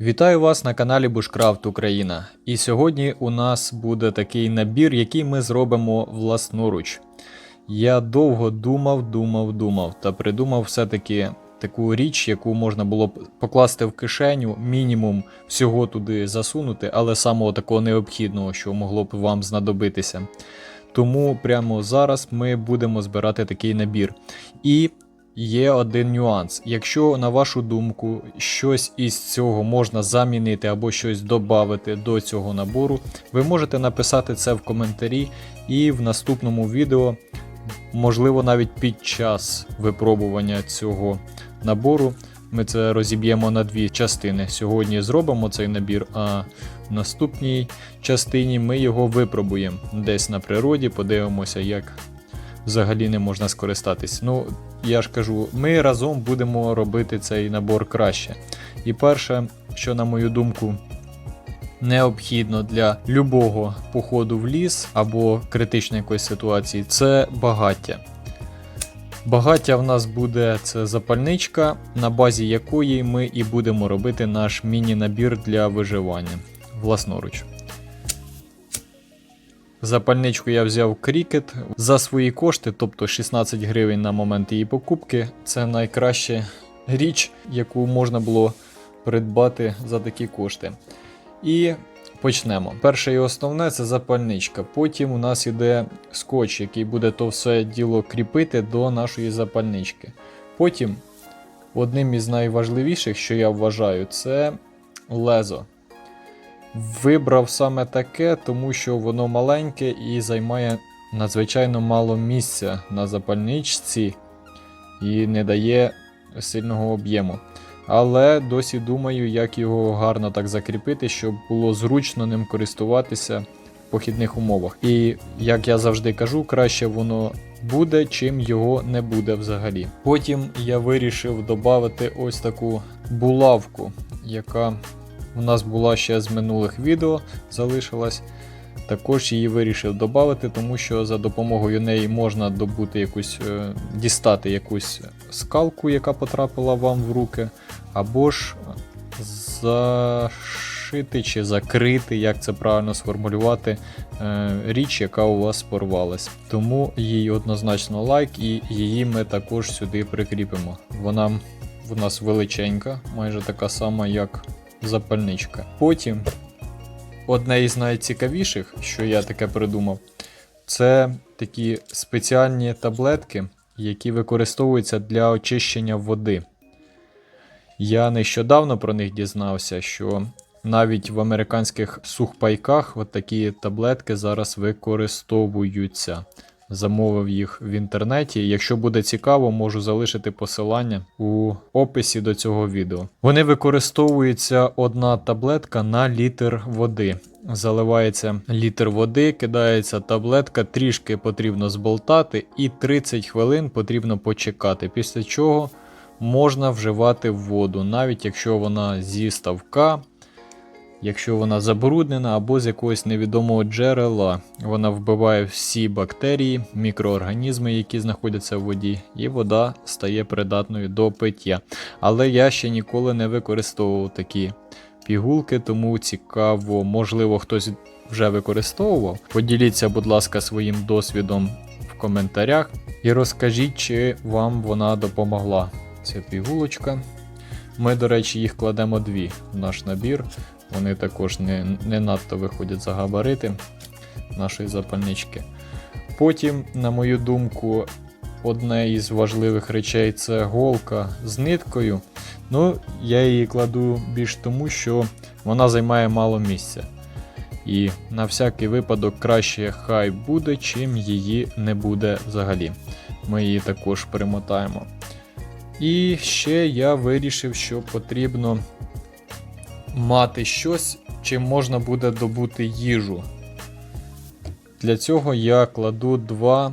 Вітаю вас на каналі Bushcraft Україна. І сьогодні у нас буде такий набір, який ми зробимо власноруч. Я довго думав, думав, думав та придумав все-таки таку річ, яку можна було б покласти в кишеню, мінімум всього туди засунути, але самого такого необхідного, що могло б вам знадобитися. Тому прямо зараз ми будемо збирати такий набір. І Є один нюанс. Якщо, на вашу думку, щось із цього можна замінити або щось додати до цього набору, ви можете написати це в коментарі, і в наступному відео, можливо, навіть під час випробування цього набору, ми це розіб'ємо на дві частини. Сьогодні зробимо цей набір, а в наступній частині ми його випробуємо десь на природі, подивимося, як взагалі не можна скористатись. Ну, я ж кажу, ми разом будемо робити цей набор краще. І перше, що, на мою думку, необхідно для любого походу в ліс або критичної якоїсь ситуації, це багаття. Багаття в нас буде це запальничка, на базі якої ми і будемо робити наш міні-набір для виживання власноруч. Запальничку я взяв крікет за свої кошти, тобто 16 гривень на момент її покупки. Це найкраща річ, яку можна було придбати за такі кошти. І почнемо. Перше і основне це запальничка. Потім у нас іде скотч, який буде то все діло кріпити до нашої запальнички. Потім, одним із найважливіших, що я вважаю, це лезо. Вибрав саме таке, тому що воно маленьке і займає надзвичайно мало місця на запальничці і не дає сильного об'єму. Але досі думаю, як його гарно так закріпити, щоб було зручно ним користуватися в похідних умовах. І як я завжди кажу, краще воно буде, чим його не буде взагалі. Потім я вирішив додати ось таку булавку, яка у нас була ще з минулих відео, залишилась. Також її вирішив додати, тому що за допомогою неї можна добути якусь, е, дістати якусь скалку, яка потрапила вам в руки, або ж зашити чи закрити, як це правильно сформулювати, е, річ, яка у вас порвалась. Тому їй однозначно лайк, і її ми також сюди прикріпимо. Вона в нас величенька, майже така сама, як запальничка. Потім одне із найцікавіших, що я таке придумав, це такі спеціальні таблетки, які використовуються для очищення води. Я нещодавно про них дізнався, що навіть в американських сухпайках от такі таблетки зараз використовуються. Замовив їх в інтернеті. Якщо буде цікаво, можу залишити посилання у описі до цього відео. Вони використовуються одна таблетка на літр води. Заливається літр води, кидається таблетка, трішки потрібно зболтати, і 30 хвилин потрібно почекати. Після чого можна вживати воду, навіть якщо вона зі ставка. Якщо вона забруднена або з якогось невідомого джерела, вона вбиває всі бактерії, мікроорганізми, які знаходяться в воді, і вода стає придатною до пиття. Але я ще ніколи не використовував такі пігулки, тому цікаво, можливо, хтось вже використовував. Поділіться, будь ласка, своїм досвідом в коментарях і розкажіть, чи вам вона допомогла. Ця пігулочка. Ми, до речі, їх кладемо дві в наш набір. Вони також не, не надто виходять за габарити нашої запальнички. Потім, на мою думку, одне із важливих речей це голка з ниткою. Ну, я її кладу більш тому, що вона займає мало місця. І на всякий випадок краще хай буде, чим її не буде взагалі. Ми її також перемотаємо. І ще я вирішив, що потрібно мати щось, чим можна буде добути їжу. Для цього я кладу два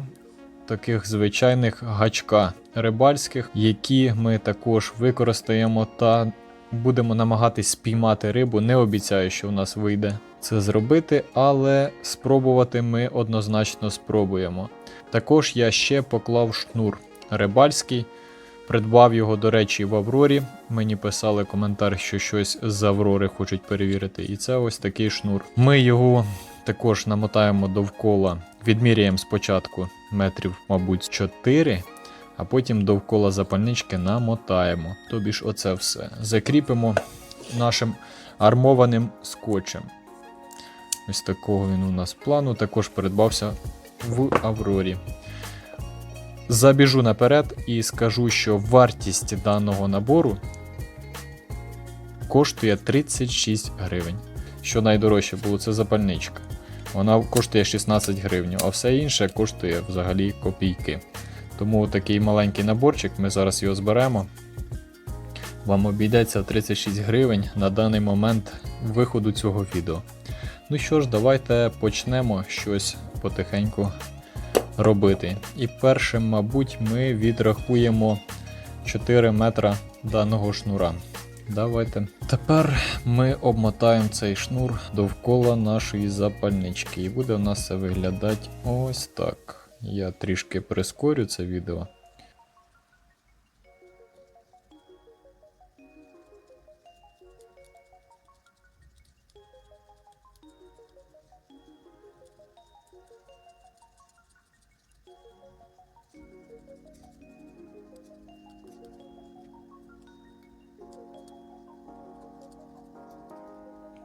таких звичайних гачка рибальських, які ми також використаємо та будемо намагатись спіймати рибу. Не обіцяю, що в нас вийде це зробити, але спробувати ми однозначно спробуємо. Також я ще поклав шнур рибальський. Придбав його, до речі, в Аврорі. Мені писали коментар, що щось з Аврори хочуть перевірити. І це ось такий шнур. Ми його також намотаємо довкола, відміряємо спочатку метрів, мабуть, 4, а потім довкола запальнички намотаємо. Тобі ж оце все. Закріпимо нашим армованим скотчем. Ось такого він у нас плану. Також придбався в Аврорі. Забіжу наперед і скажу, що вартість даного набору коштує 36 гривень. Що найдорожче було, це запальничка. Вона коштує 16 гривень, а все інше коштує взагалі копійки. Тому такий маленький наборчик, ми зараз його зберемо. Вам обійдеться 36 гривень на даний момент виходу цього відео. Ну що ж, давайте почнемо щось потихеньку робити. І першим, мабуть, ми відрахуємо 4 метра даного шнура. Давайте. Тепер ми обмотаємо цей шнур довкола нашої запальнички. І буде в нас це виглядати ось так. Я трішки прискорю це відео.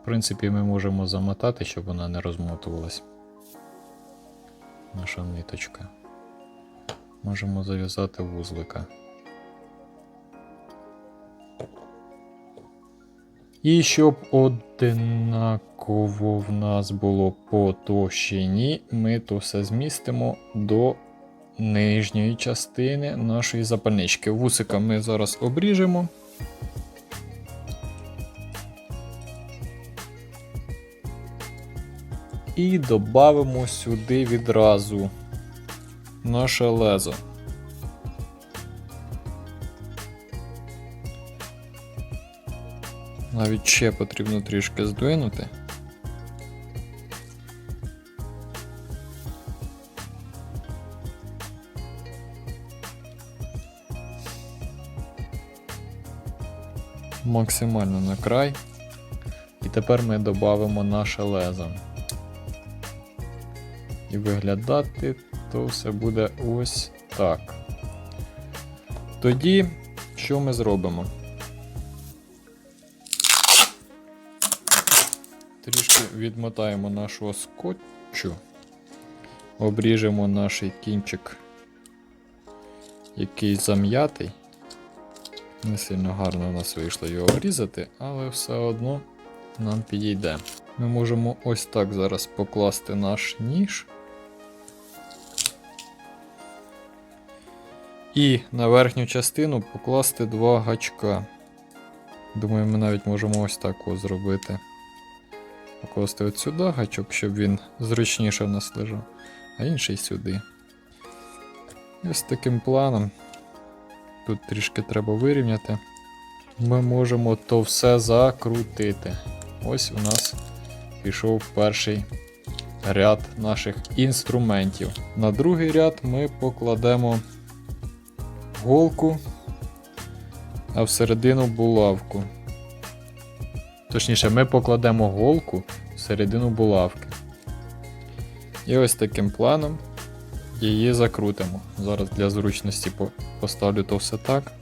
В принципі, ми можемо замотати, щоб вона не розмотувалась. Наша ниточка. Можемо зав'язати вузлика. І щоб одинаково в нас було по товщині, ми то все змістимо до нижньої частини нашої запальнички. Вусика ми зараз обріжемо. І додамо сюди відразу наше лезо. Навіть ще потрібно трішки здвинути. Максимально на край. І тепер ми додамо наше лезо. І виглядати то все буде ось так. Тоді, що ми зробимо? Трішки відмотаємо нашого скотчу, обріжемо наш кінчик, який зам'ятий. Не сильно гарно у нас вийшло його обрізати, але все одно нам підійде. Ми можемо ось так зараз покласти наш ніж. І на верхню частину покласти два гачка. Думаю, ми навіть можемо ось так ось зробити. Покласти от сюди гачок, щоб він зручніше в нас лежав, а інший сюди. Ось таким планом. Тут трішки треба вирівняти. Ми можемо то все закрутити. Ось у нас пішов перший ряд наших інструментів. На другий ряд ми покладемо голку, а всередину булавку. Точніше, ми покладемо голку всередину булавки. І ось таким планом її закрутимо. Зараз для зручності поставлю то все так.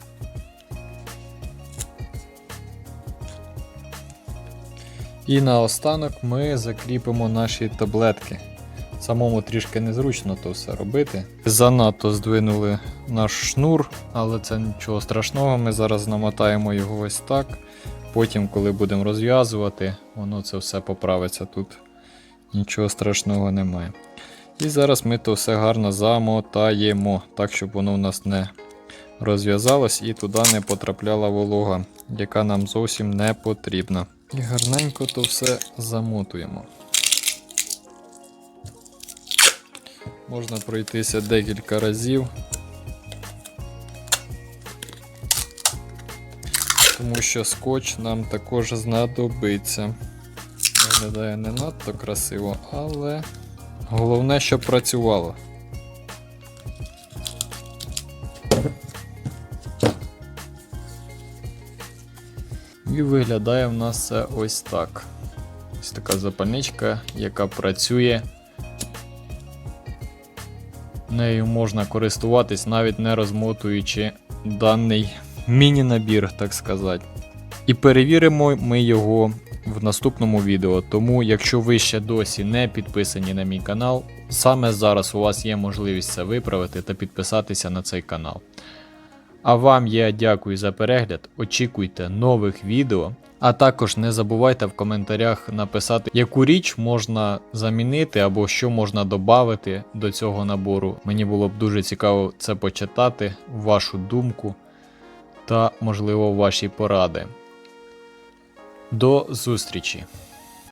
І наостанок ми закріпимо наші таблетки. Самому трішки незручно то все робити. Занадто здвинули наш шнур, але це нічого страшного. Ми зараз намотаємо його ось так. Потім, коли будемо розв'язувати, воно це все поправиться тут. Нічого страшного немає. І зараз ми то все гарно замотаємо, так, щоб воно у нас не розв'язалось і туди не потрапляла волога, яка нам зовсім не потрібна. І гарненько то все замотуємо. Можна пройтися декілька разів. Тому що скотч нам також знадобиться. Виглядає не надто красиво, але головне, щоб працювало. І виглядає в нас це ось так. Ось така запальничка, яка працює. Нею можна користуватись, навіть не розмотуючи даний міні-набір, так сказати. І перевіримо ми його в наступному відео. Тому, якщо ви ще досі не підписані на мій канал, саме зараз у вас є можливість це виправити та підписатися на цей канал. А вам я дякую за перегляд. Очікуйте нових відео. А також не забувайте в коментарях написати, яку річ можна замінити або що можна додати до цього набору. Мені було б дуже цікаво це почитати, вашу думку та, можливо, ваші поради. До зустрічі!